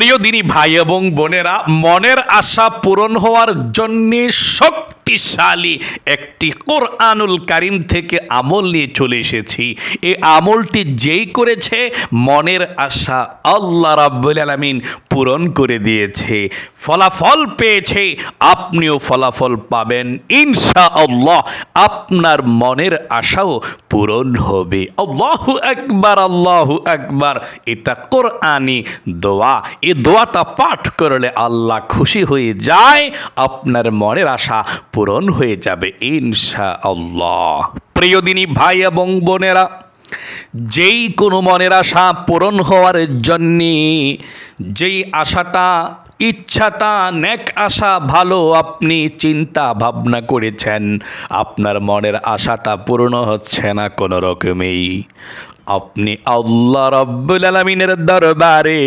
প্রিয় দিনী ভাই এবং বোনেরা মনের আশা পূরণ হওয়ার জন্যে শক্তিশালী একটি কোরআনুল কারিম থেকে আমল নিয়ে চলে এসেছি। এই আমলটি যেই করেছে, মনের আশা আল্লাহ রাব্বুল আলামিন পূরণ করে দিয়েছে। ফলাফল পেয়েছে, আপনিও ফলাফল পাবেন। ইনশা আল্লাহ আপনার মনের আশাও পূরণ হবে। আল্লাহু একবার আল্লাহু একবার এটা কোরআনি দোয়া। এই দোয়াটা পাঠ করলে আল্লাহ খুশি হয়ে যায়, আপনার মনের আশা পূরণ হয়ে যাবে ইনশা আল্লাহ প্রিয়দিনী ভাই এবং বোনেরা, যেই কোনো মনের আশা পূরণ হওয়ার জন্যে, যেই আশাটা, ইচ্ছাটা, নেক আশা, ভালো আপনি চিন্তা ভাবনা করেছেন, আপনার মনের আশাটা পূর্ণ হচ্ছে না কোনো রকমেই। আপনি আল্লাহ রব্বুল আলমিনের দরবারে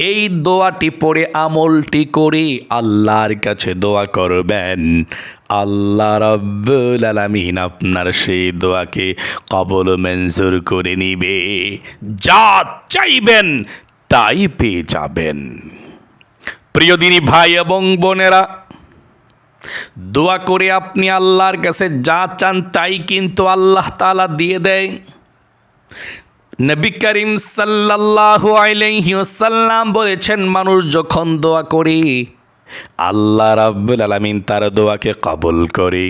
এই দোয়াটি পড়ে আমলটি করে আল্লাহর কাছে দোয়া করবেন। আল্লাহ রব্বুল আলামিন আপনার সেই দোয়াকে কবল মঞ্জুর করে নিবে। যা চাইবেন তাই পেয়ে যাবেন। প্রিয় প্রিয়দিনী ভাই এবং বোনেরা, দোয়া করে আপনি আল্লাহর কাছে যা চান তাই কিন্তু আল্লাহ তাআলা দিয়ে দেয়। নবী করিম সাল্লাল্লাহু আলাইহি ওয়াসাল্লাম বলেছেন, মানুষ যখন দোয়া করে, আল্লাহ রাব্বুল আলামিন তার দোয়াকে কবুল করে।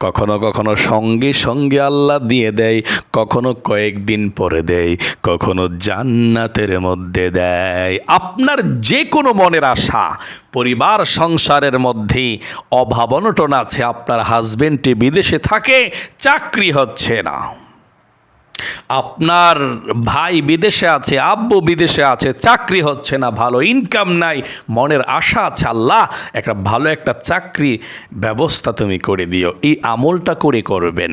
কখনো কখনো সঙ্গে সঙ্গে আল্লাহ দিয়ে দেয়, কখনো কয়েকদিন পরে দেয়, কখনো জান্নাতের মধ্যে দেয়। আপনার যে কোনো মনের আশা, পরিবার, সংসারের মধ্যে অভাব অনটন আছে, আপনার হাজবেন্ডটি বিদেশে থাকে, চাকরি হচ্ছে না। আপনার ভাই বিদেশে আছে, আব্বু বিদেশে আছে, চাকরি হচ্ছে না ভালো ইনকাম নাই, মনের আশা আছে, আল্লাহ, একটা ভালো একটা চাকরি ব্যবস্থা তুমি করে দিও, এই আমলটা করে করবেন।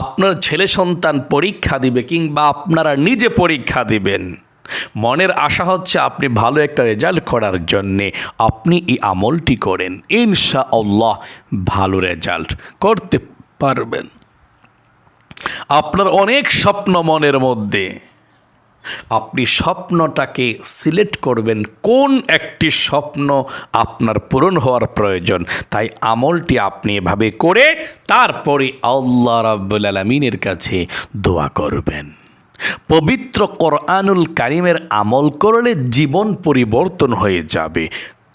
আপনার ছেলে সন্তান পরীক্ষা দিবে কিংবা আপনারা নিজে পরীক্ষা দিবেন। মনের আশা হচ্ছে আপনি ভালো একটা রেজাল্ট করার জন্যে আপনি এই আমলটি করেন ইনশা আল্লাহ ভালো রেজাল্ট করতে পারবেন। আপনার অনেক স্বপ্ন মনের মধ্যে। আপনি স্বপ্নটাকে সিলেক্ট করবেন কোন একটি স্বপ্ন আপনার পূরণ হওয়ার প্রয়োজন। তাই আমলটি আপনি এভাবে করে তারপরে আল্লাহ রাব্বুল আলমিনের কাছে দোয়া করবেন। পবিত্র কোরআনুল কারিমের আমল করলে জীবন পরিবর্তন হয়ে যাবে।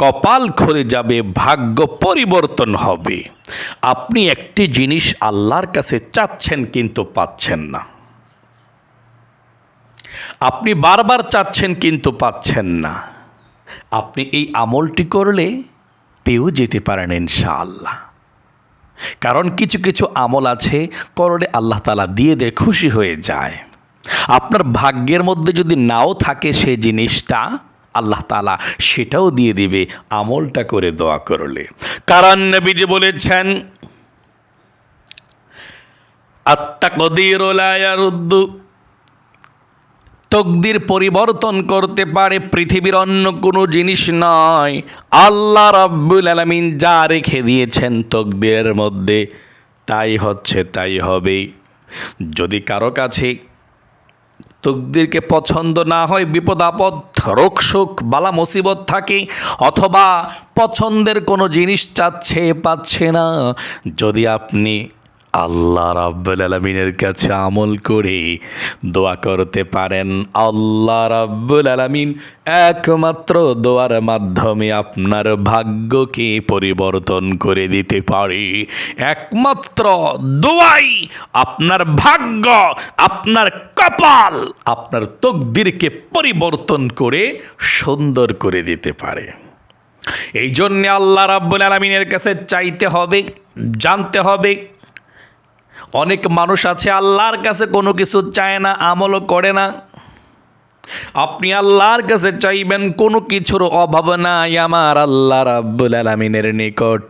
কপাল খুলে যাবে, ভাগ্য পরিবর্তন হবে। আপনি একটি জিনিস আল্লাহর কাছে চাচ্ছেন কিন্তু পাচ্ছেন না। আপনি বারবার চাচ্ছেন কিন্তু পাচ্ছেন না। আপনি এই আমলটি করলে পেয়েও যেতে পারেন ইনশাআল্লাহ। কারণ কিছু কিছু আমল আছে, করলে আল্লাহ তালা দিয়ে দেয়, খুশি হয়ে যায়। আপনার ভাগ্যের মধ্যে যদি নাও থাকে সে জিনিসটা আল্লাহ তালা সেটাও দিয়ে দিবে আমলটা করে দোয়া করলে। কারণ নবীজি বলেছেন আত্মা কদির তকদির পরিবর্তন করতে পারে পৃথিবীর অন্য কোনো জিনিস নয়। আল্লাহ রাব্বুল আলামিন যা রেখে দিয়েছেন তকদিরের মধ্যে, তাই হচ্ছে, তাই হবে যদি কারও কাছে তকদিরকে পছন্দ না হয়, বিপদ, আপদ, রোগ শোক বালা, মুসিবত থাকে, অথবা পছন্দের কোনো জিনিস চাচ্ছে পাচ্ছে না। যদি আপনি আল্লাহ রাব্বুল আলমিনের কাছে আমল করে দোয়া করতে পারেন। আল্লাহ রাব্বুল আলমিন একমাত্র দোয়ার মাধ্যমে আপনার ভাগ্যকে পরিবর্তন করে দিতে পারে। একমাত্র দোয়াই আপনার ভাগ্য, আপনার কপাল, আপনার তকদিরকে পরিবর্তন করে সুন্দর করে দিতে পারে। এই জন্যে আল্লাহ রাব্বুল আলমিনের কাছে চাইতে হবে, জানতে হবে অনেক মানুষ আছে, আল্লাহর কাছে কোনো কিছু চায় না, আমলও করে না। আপনি আল্লাহর কাছে চাইবেন, কোনো কিছুর অভাব নাই আমার আল্লাহ রাব্বুল আলমিনের নিকট।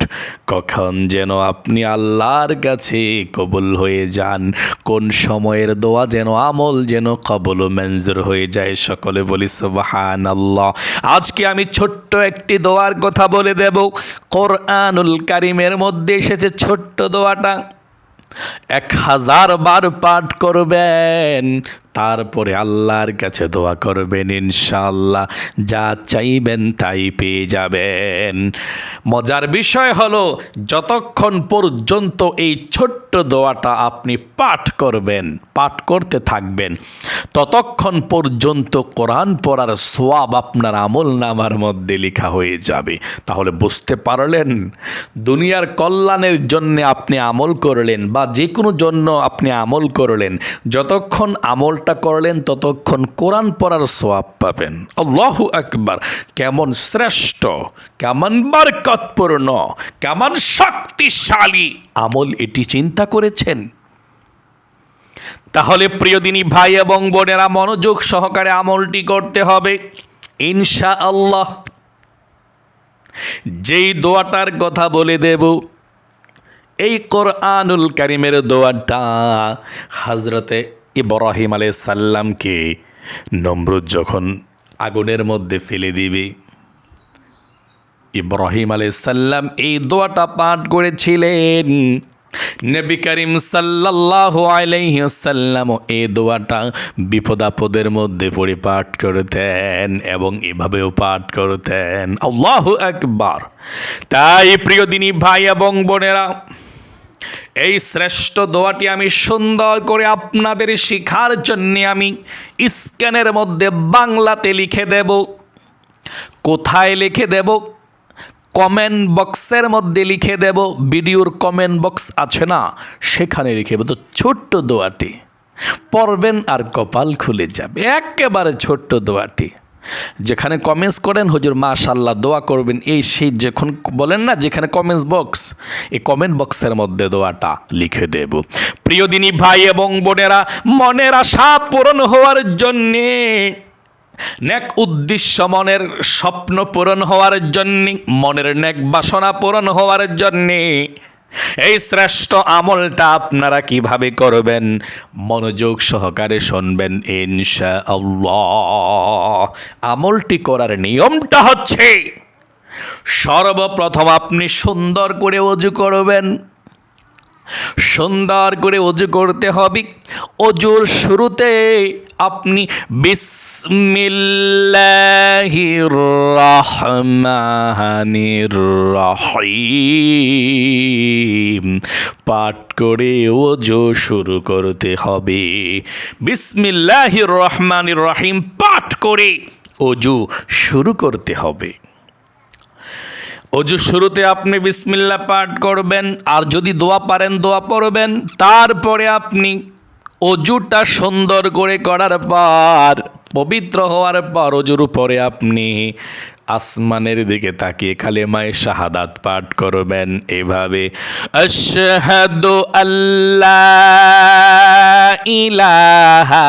কখন যেন আপনি আল্লাহর কাছে কবুল হয়ে যান, কোন সময়ের দোয়া যেন, আমল যেন কবল মঞ্জুর হয়ে যায়, সকলে বলি সুবাহান আল্লাহ আজকে আমি ছোট্ট একটি দোয়ার কথা বলে দেব। কোরআনুল কারিমের মধ্যে এসেছে ছোট্ট দোয়াটা। এক হাজার বার পাঠ করবেন। তারপরে আল্লাহর কাছে দোয়া করবেন ইনশাআল্লাহ। যা চাইবেন তাই পেয়ে যাবেন। মজার বিষয় হলো, যতক্ষণ পর্যন্ত এই ছোট্ট দোয়াটা আপনি পাঠ করবেন, পাঠ করতে থাকবেন, ততক্ষণ পর্যন্ত কোরআন পড়ার সোয়াব আপনার আমল নামার মধ্যে লেখা হয়ে যাবে। তাহলে বুঝতে পারলেন? দুনিয়ার কল্যাণের জন্য আপনি আমল করলেন বা যে কোনো জন্য আপনি আমল করলেন, যতক্ষণ আমলটা করলেন, ততক্ষণ কোরআন পড়ার সোয়াব পাবেন। আল্লাহ একবার কেমন শ্রেষ্ঠ, কেমন বরকতপূর্ণ, কেমন শক্তিশালী আমল এটি চিন্তা করেছেন। তাহলে প্রিয়দিনী ভাই এবং বোনেরা, মনোযোগ সহকারে আমলটি করতে হবে ইনশা আল্লাহ যেই দোয়াটার কথা বলে দেব, এই কোরআনুল কারিমের দোয়াটা হজরতে ইব্রাহিম আলাইহিস সাল্লামকে নমরুদ যখন আগুনের মধ্যে ফেলে দিবে, ইব্রাহিম আলাইহিস সাল্লাম এই দোয়াটা পাঠ করেছিলেন। নবী করিম সাল্লাল্লাহু আলাইহি ওয়াসাল্লাম এই দোয়াটা বিপদাপদের মধ্যে পড়ে পাঠ করতেন এবং এভাবেও পাঠ করতেন। আল্লাহ একবার তাই প্রিয় দিনী ভাই এবং বোনেরা এই শ্রেষ্ঠ দোয়াটি আমি সুন্দর করে আপনাদের শিখার জন্য আমি স্ক্যানের মধ্যে বাংলাতে লিখে দেব। কোথায় লিখে দেব? কমেন্ট বক্সের মধ্যে লিখে দেব। ভিডিওর কমেন্ট বক্স আছে না? সেখানে লিখে দেব। তো ছোট্ট দোয়াটি। পড়বেন আর কপাল খুলে যাবে। একেবারে ছোট্ট দোয়াটি। যেখানে কমেন্টস করেন, হুজুর মাশাল্লাহ দোয়া করবেন। এই সেই যখন বলেন না, যেখানে কমেন্টস বক্স এই কমেন্ট বক্সের মধ্যে দোয়াটা লিখে দেব। প্রিয় দিনী ভাই এবং বোনেরা, মনের আশা পূরণ হওয়ার জন্যে, নেক উদ্দেশ্য মনের স্বপ্ন পূরণ হওয়ার জন্যে, মনের নেক বাসনা পূরণ হওয়ার জন্যে এই শ্রেষ্ঠ আমলটা আপনারা কীভাবে করবেন? মনোযোগ সহকারে শুনবেন ইনশা আমলটি করার নিয়মটা হচ্ছে, সর্বপ্রথম আপনি সুন্দর করে অজু করবেন। সুন্দর করে অজু করতে হবে। অজুর শুরুতে আপনি রহিম। পাঠ করে অজু শুরু করতে হবে। বিসমিল্লাহির রহমানির রহিম পাঠ করে অজু শুরু করতে হবে। অজু শুরুতে আপনি বিসমিল্লা পাঠ করবেন, আর যদি দোয়া পারেন, দোয়া পড়বেন। তারপরে আপনি অজুটা সুন্দর করে করার পর, পবিত্র হওয়ার পর অজুর উপরে আপনি আসমানের দিকে তাকিয়ে খালে মায়ের শাহাদাত পাঠ করবেন। এভাবে আল্লাহ ইলাহা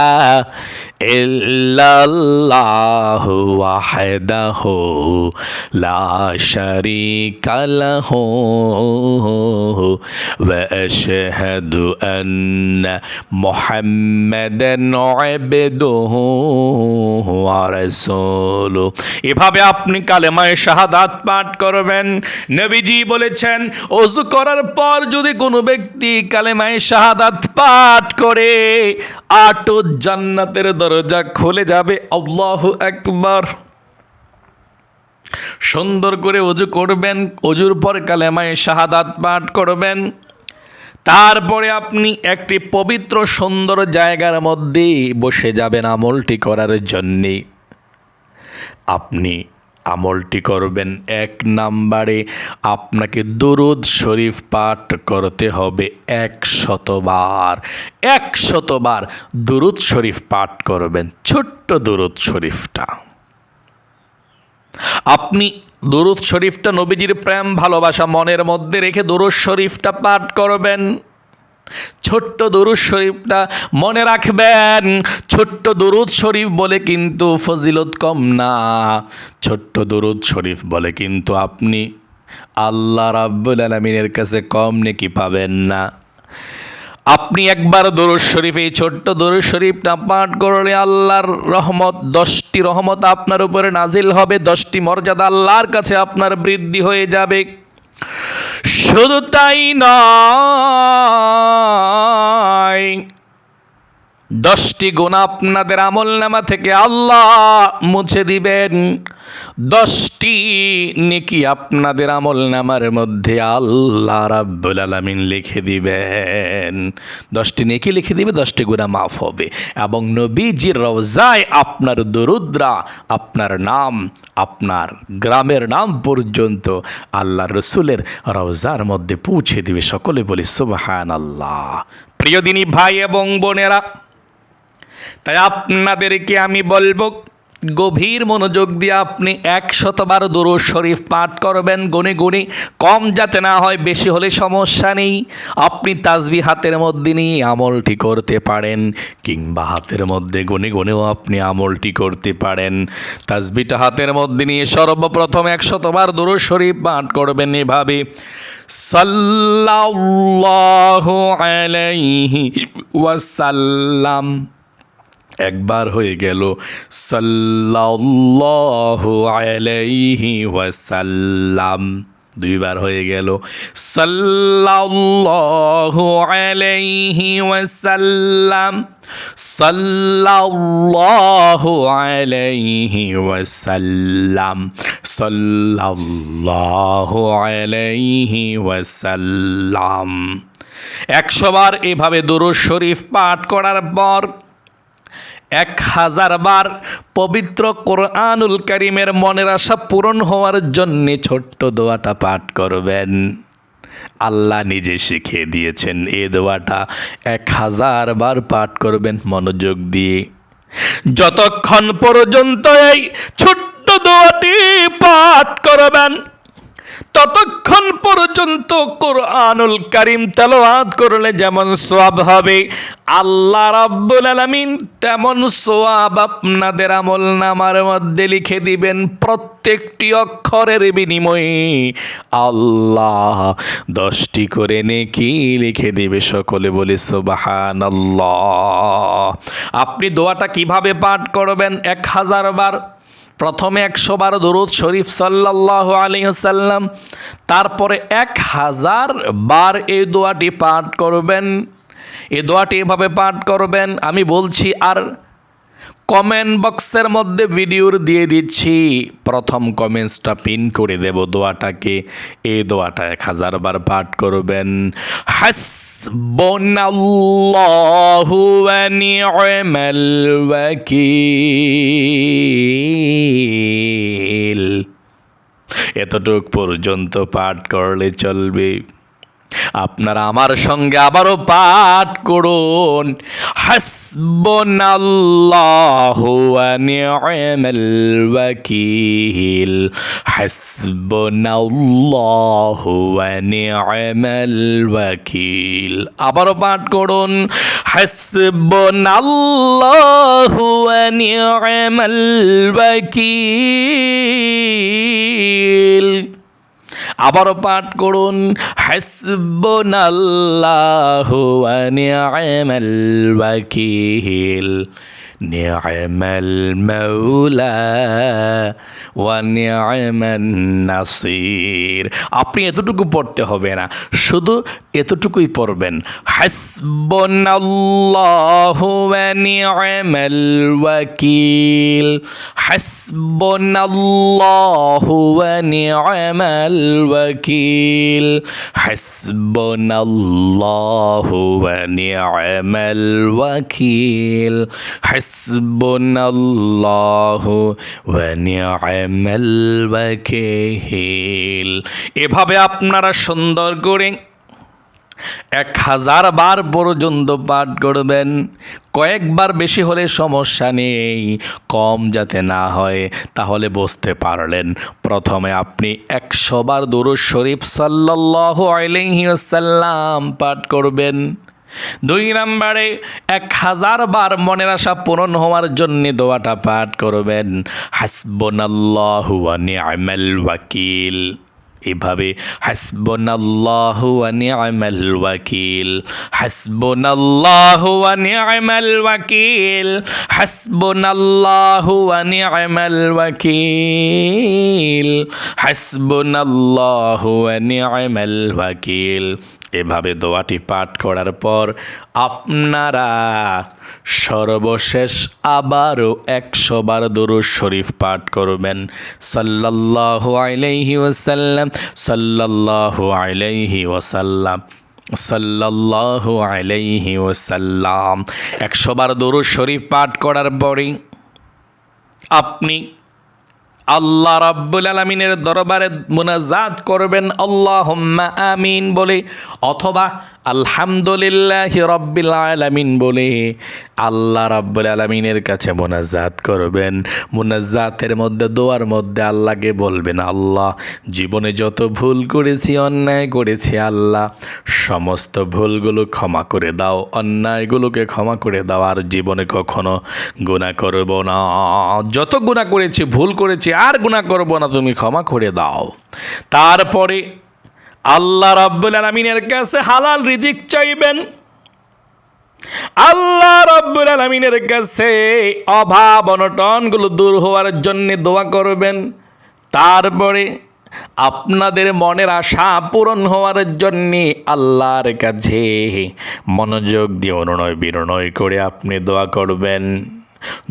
ইল্লাল্লাহু ওয়াহদাহু লা শারীকা লাহু ওয়া আশহাদু আন্না মুহাম্মাদান আবদুহু ওয়া রাসূলুহু। এভাবে আপনি কালেমায় শাহাদাত পাঠ করবেন। নবীজি বলেছেন, ওযু করার পর যদি কোনো ব্যক্তি কালেমায় শাহাদাত পাঠ করে, আটো জান্নাতের দরজা খুলে যাবে, আল্লাহ একবার সুন্দর করে অজু করবেন অজুর পর কালেমায় শাহাদাত পাঠ করবেন। তারপরে আপনি একটি পবিত্র, সুন্দর জায়গার মধ্যে বসে যাবেন আমলটি করার জন্যে। আপনি আমলটি করবেন। এক নাম্বারে আপনাকে দুরুদ শরীফ পাঠ করতে হবে এক শতবার এক শতবার দুরুদ শরীফ পাঠ করবেন, ছোট্ট দুরুদ শরীফটা। আপনি দুরুদ শরীফটা নবীজির প্রেম, ভালোবাসা, মনের মধ্যে রেখে দুরুদ শরীফটা পাঠ করবেন। ছোট্ট দরুদ শরীফটা মনে রাখবেন, ছোট্ট দরুদ শরীফ বলে কিন্তু ফজিলত কম না। ছোট্ট দরুদ শরীফ বলে কিন্তু আপনি আল্লাহ রাব্বুল আলমিনের কাছে কম নেকি পাবেন না। আপনি একবার দরুদ শরীফ, এই ছোট্ট দরুদ শরীফটা পাঠ করলে আল্লাহর রহমত, দশটি রহমত আপনার উপরে নাজিল হবে, দশটি মর্যাদা আল্লাহর কাছে আপনার বৃদ্ধি হয়ে যাবে। শুধু তাই নয়। দশটি গুণ আপনাদের আমল নামা থেকে আল্লাহ মুছে দিবেন। দশটি নেকি আপনাদের আমল নামার মধ্যে আল্লাহ রাব্বুল আলামিন লিখে দিবেন। দশটি নেকি লিখে দিবে, দশটি গুণা মাফ হবে। এবং নবীজির রওজায় আপনার দরুদ্রা, আপনার নাম, আপনার গ্রামের নাম পর্যন্ত আল্লাহ রসুলের রওজার মধ্যে পৌঁছে দিবে। সকলে বলি সুবহান আল্লাহ প্রিয় দিনী ভাই এবং বোনেরা তাই আপনাদেরকে আমি বলব, গভীর মনোযোগ দিয়ে আপনি একশতবার দরুদ শরীফ পাঠ করবেন, গুনে গুনে, কম যাতে না হয়, বেশি হলে সমস্যা নেই। আপনি তাজবি হাতের মধ্যে নিয়ে আমলটি করতে পারেন, কিংবা হাতের মধ্যে গুনে গুনেও আপনি আমলটি করতে পারেন। তাজবিটা হাতের মধ্যে নিয়ে সর্বপ্রথম একশতবার দরুদ শরীফ পাঠ করবেন এভাবে, সাল্লাল্লাহু আলাইহি ওয়াসাল্লাম। একবার হয়ে গেল। সাল্লাল্লাহু আলাইহি ওয়াসাল্লাম। দুইবার হয়ে গেল। সাল্লাল্লাহু আলাইহি ওয়াসাল্লাম। সাল্লাল্লাহু আলাইহি ওয়াসাল্লাম। সাল্লাল্লাহু আলাইহি ওয়াসাল্লাম। একশোবার এভাবে দুরুদ শরীফ পাঠ করার পর এক হাজার বার পবিত্র কোরআনুল করিমের মনের আশা পূরণ হওয়ার জন্য ছোট্ট দোয়াটা পাঠ করবেন। আল্লাহ নিজে শিখিয়ে দিয়েছেন এ দোয়াটা এক হাজার বার পাঠ করবেন মনোযোগ দিয়ে। যতক্ষণ পর্যন্ত এই ছোট্ট দোয়াটি পাঠ করবেন ততক্ষণ পর্যন্ত কোরআনুল কারিম তেলাওয়াত করলে যেমন সোয়াব হবে, আল্লাহ রাব্বুল আলামিন তেমন সোয়াব আপনাদের আমল নামার মধ্যে লিখে দিবেন প্রত্যেকটি অক্ষরের বিনিময়ে। আল্লাহ দশটি করে নেকি লিখে দিবে সকলে বলে সুবহানাল্লাহ। আপনি দোয়াটা কীভাবে পাঠ করবেন? এক হাজার বার প্রথমে একশো বার দরুদ শরীফ সাল্লাহ আলিহাসাল্লাম তারপরে এক হাজার বার এই দোয়াটি পাঠ করবেন। এই দোয়াটি এভাবে পাঠ করবেন, আমি বলছি আর কমেন্ট বক্সের মধ্যে ভিডিওর দিয়ে দিচ্ছি। প্রথম কমেন্টসটা পিন করে দেব দোয়াটাকে, এই দোয়াটা এক হাজার বার পাঠ করবেন। হাসবুনাল্লাহু ওয়া নি'মাল الوكيل. এতটুক পর্যন্ত পাঠ করলে চলবে। আপনারা আমার সঙ্গে আবারও পাঠ করুন। হাসবুনাল্লাহু ওয়া নি'মাল ওয়াকিল। হাসবুনাল্লাহু ওয়া নি'মাল ওয়াকিল। আবারও পাঠ করুন। হাসবুনাল্লাহু ওয়া নি'মাল ওয়াকিল। আবারও পাঠ করুন হাসবনাল্লাহ মাওলা ওয়া নি'মান নাসির আপনি এতটুকু পড়তে হবে না। শুধু এতটুকুই পড়বেন। হাসবুনাল্লাহু ওয়া নি'মাল ওয়াকিল। হাসবুনাল্লাহু ওয়া নি'মাল ওয়াকিল। হাসবুনাল্লাহু ওয়া নি'মাল ওয়াকিল। হাসবুনাল্লাহু ওয়া নি'মাল ওয়াকিল। এভাবে আপনারা সুন্দর করে এক হাজার বার পর্যন্ত পাঠ করবেন। কয়েকবার বেশি হলে সমস্যা নেই, কম যাতে না হয়, তাহলে বুঝতে পারলেন। প্রথমে আপনি একশো বার দুরুজ শরীফ সাল্লাহ আলাইসাল্লাম পাঠ করবেন। দুই নম্বরে, এক হাজার বার মনের আশা পূরণ হওয়ার জন্য দোয়াটা পাঠ করবেন। হাসবনাল্লাহু ওয়া ওয়াকিল। এভাবে, হাসবনাল্লাহু ওয়া নি'মাল ওয়াকিল। হাসবনাল্লাহু ওয়া নি'মাল ওয়াকিল। এভাবে দোয়াটি পাঠ করার পর আপনারা সর্বশেষ আবারও একশো বার দরুদ শরীফ পাঠ করবেন। সাল্লাল্লাহু আলাইহি ওয়াসাল্লাম, সাল্লাল্লাহু আলাইহি ওয়াসাল্লাম, সাল্লাল্লাহু আলাইহি ওয়াসাল্লাম। একশো বার দরুদ শরীফ পাঠ করার পরেই আপনি আল্লাহ রাব্বুল আলমিনের দরবারে মোনাজাত করবেন আল্লাহ আমিন বলে অথবা আলহামদুলিল্লাহ রব্বিল আলামিন বলে, আল্লাহ রাব্বুল আলমিনের কাছে মোনাজাত করবেন। মোনাজাতের মধ্যে, দোয়ার মধ্যে আল্লাহকে বলবেন, আল্লাহ, জীবনে যত ভুল করেছি, অন্যায় করেছি, আল্লাহ, সমস্ত ভুলগুলো ক্ষমা করে দাও। অন্যায়গুলোকে ক্ষমা করে দাও, আর জীবনে কখনো গুণা করব না। যত গুণা করেছি, ভুল করেছি, আর গুণা করব না, তুমি ক্ষমা করে দাও। তারপরে আল্লাহ রাব্বুল আলমিনের কাছে হালাল রিজিক চাইবেন। আল্লাহ রাব্বুল আলমিনের কাছে অভাব অনটনগুলো দূর হওয়ার জন্য দোয়া করবেন। তারপরে আপনাদের মনের আশা পূরণ হওয়ার জন্যে আল্লাহর কাছে মনোযোগ দিয়ে অনুনয় বিনয় করে আপনি দোয়া করবেন।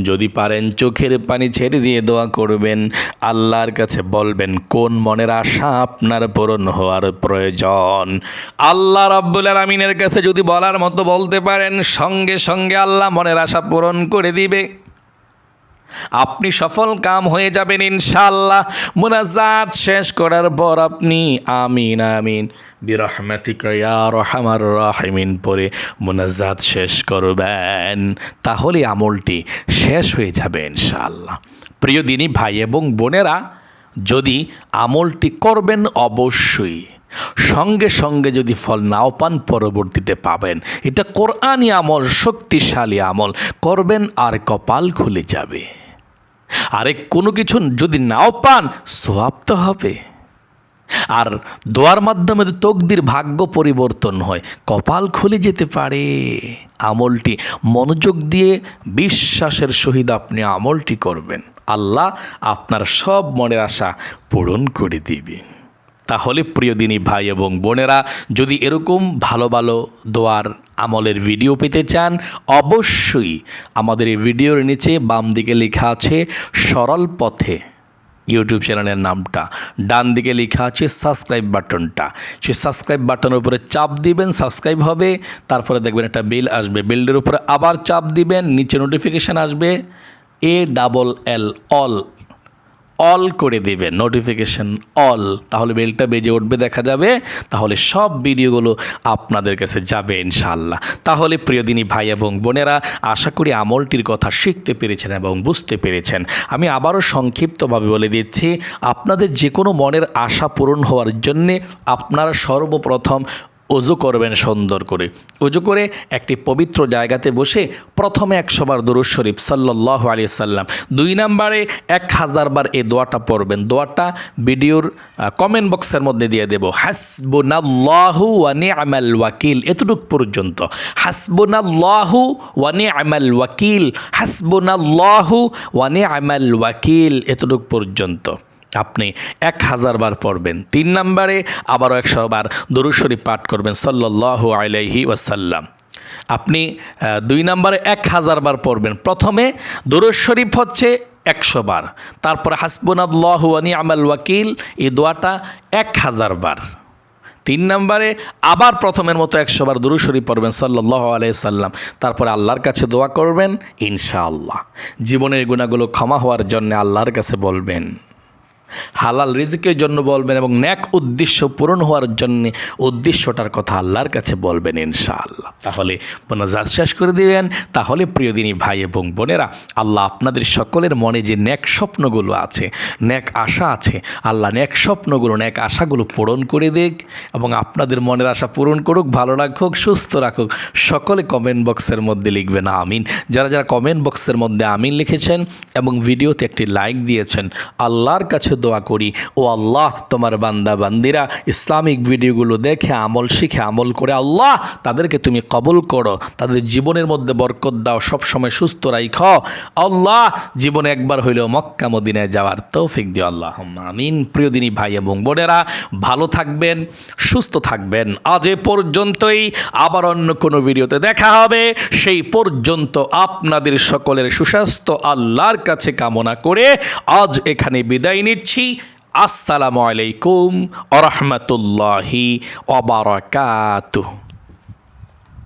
যদি পারেন চোখের পানি ছেড়ে দিয়ে দোয়া করবেন, আল্লাহর কাছে বলবেন, কোন মনের আশা আপনার পূরণ হওয়ার প্রয়োজন? আল্লাহ রাব্বুল আলমিনের কাছে যদি বলার মতো বলতে পারেন, সঙ্গে সঙ্গে আল্লাহ মনের আশা পূরণ করে দিবে। আপনি সফল কাম হয়ে যাবেন ইনশাল্লাহ মুনাজাত শেষ করার পর আপনি আমিন আমিন। রহমার রাহিমিন, পরে মুনাজাত শেষ করবেন। তাহলে আমলটি শেষ হয়ে যাবে ইনশাল্লাহ প্রিয় দিনী ভাই এবং বোনেরা, যদি আমলটি করবেন অবশ্যই। সঙ্গে সঙ্গে যদি ফল নাও পান, পরবর্তীতে পাবেন। এটা কোরআনই আমল, শক্তিশালী আমল। করবেন আর কপাল খুলে যাবে। আরে কোনো কিছু যদি নাও পান, সোয়াব তো হবে। আর দোয়ার মাধ্যমে তো তকদির ভাগ্য পরিবর্তন হয়। কপাল খুলে যেতে পারে। আমলটি মনোযোগ দিয়ে বিশ্বাসের সহিত আপনি আমলটি করবেন। আল্লাহ আপনার সব মনের আশা পূরণ করে দিবে। তাহলে প্রিয় দিনী ভাই এবং বোনেরা, যদি এরকম ভালো ভালো দোয়ার আমলের ভিডিও পেতে চান, অবশ্যই আমাদের এই ভিডিওর নিচে বাম দিকে লেখা আছে, সরল পথে। ইউটিউব চ্যানেলের নামটা। ডান দিকে লেখা আছে সাবস্ক্রাইব বাটনটা। সেই সাবস্ক্রাইব বাটনের উপরে চাপ দিবেন সাবস্ক্রাইব হবে, তারপরে দেখবেন একটা বিল আসবে। বিলটির উপরে আবার চাপ দিবেন, নিচে নোটিফিকেশান আসবে A double L all all করে দেবে নোটিফিকেশন অল তাহলে বেলটা বেজে উঠবে, দেখা যাবে, তাহলে সব ভিডিওগুলো আপনাদের কাছে যাবে ইনশাল্লাহ তাহলে প্রিয়দিনী ভাই এবং বোনেরা, আশা করি আমলটির কথা শিখতে পেরেছেন এবং বুঝতে পেরেছেন। আমি আবারও সংক্ষিপ্তভাবে বলে দিচ্ছি, আপনাদের যে কোনো মনের আশা পূরণ হওয়ার জন্যে আপনারা সর্বপ্রথম অজু করবেন সুন্দর করে। অজু করে একটি পবিত্র জায়গাতে বসে প্রথমে একশোবার দরুদ শরীফ সাল্লাহ আলি সাল্লাম। দুই নম্বরে এক হাজারবার এই দোয়াটা পড়বেন। দোয়াটা ভিডিওর কমেন্ট বক্সের মধ্যে দিয়ে দেব। হাসবুনাল্লাহু ওয়ানি আমাল ওয়াকিল। এতটুক পর্যন্ত। হাসবুনাল্লাহু ওয়ানি আমাল ওয়াকিল। হাসবুনাল্লাহু ওয়ানি আমাল ওয়াকিল। এতটুক পর্যন্ত। আপনি এক হাজার বার পড়বেন। তিন নম্বরে আবারও একশো বার দরুদ শরীফ পাঠ করবেন সাল্লাল্লাহু আলাইহি ওয়াসাল্লাম। আপনি দুই নম্বরে এক হাজার বার পড়বেন। প্রথমে দরুদ শরীফ হচ্ছে একশো বার। তারপরে হাসবুনাল্লাহু আনি আমাল ওয়াকিল, এই দোয়াটা এক হাজার বার। তিন নম্বরে আবার প্রথমের মতো একশো বার দুরু শরীফ পড়বেন সাল্লাহ আলাইসাল্লাম তারপরে আল্লাহর কাছে দোয়া করবেন, ইনশাআল্লাহ। জীবনের গুণাগুলো ক্ষমা হওয়ার জন্য আল্লাহর কাছে বলবেন। হালাল রিজিকের জন্য বলবেন এবং ন্যাক উদ্দেশ্য পূরণ হওয়ার জন্য উদ্দেশ্যটার কথা আল্লাহর কাছে বলবেন ইনশাআল্লাহ। তাহলে মোনাজাত শেষ করে দিবেন। তাহলে প্রিয়দিনী ভাই এবং বোনেরা, আল্লাহ আপনাদের সকলের মনে যে ন্যাক স্বপ্নগুলো আছে, ন্যাক আশা আছে, আল্লাহ ন্যাক স্বপ্নগুলো, ন্যাক আশাগুলো পূরণ করে দিক এবং আপনাদের মনের আশা পূরণ করুক, ভালো রাখুক, সুস্থ রাখুক। সকলে কমেন্ট বক্সের মধ্যে লিখবেন আমিন। যারা যারা কমেন্ট বক্সের মধ্যে আমিন লিখেছেন এবং ভিডিওতে একটি লাইক দিয়েছেন, আল্লাহর কাছে দোয়া করি। ও আল্লাহ, তোমার বান্দা, বান্দিরা, ইসলামিক ভিডিওগুলো দেখে আমল শিখে আমল করে আল্লাহ, তাদেরকে তুমি কবল করো। তাদের জীবনের মধ্যে বরকত দাও, সবসময় সুস্থ রাইখ। আল্লাহ, জীবনে একবার হইলেও মক্কা, মদিনায় যাওয়ার তৌফিক দিও আল্লাহ আমিন। প্রিয় দিনী ভাই এবং বোনেরা, ভালো থাকবেন, সুস্থ থাকবেন। আজ এ পর্যন্তই, আবার অন্য কোনো ভিডিওতে দেখা হবে। সেই পর্যন্ত আপনাদের সকলের সুস্বাস্থ্য আল্লাহর কাছে কামনা করে আজ এখানে বিদায় নিচ্ছি। আসসালামু আলাইকুম আরহামতুল্লাহি রহমতুল্লাহি অবরাকাতুহ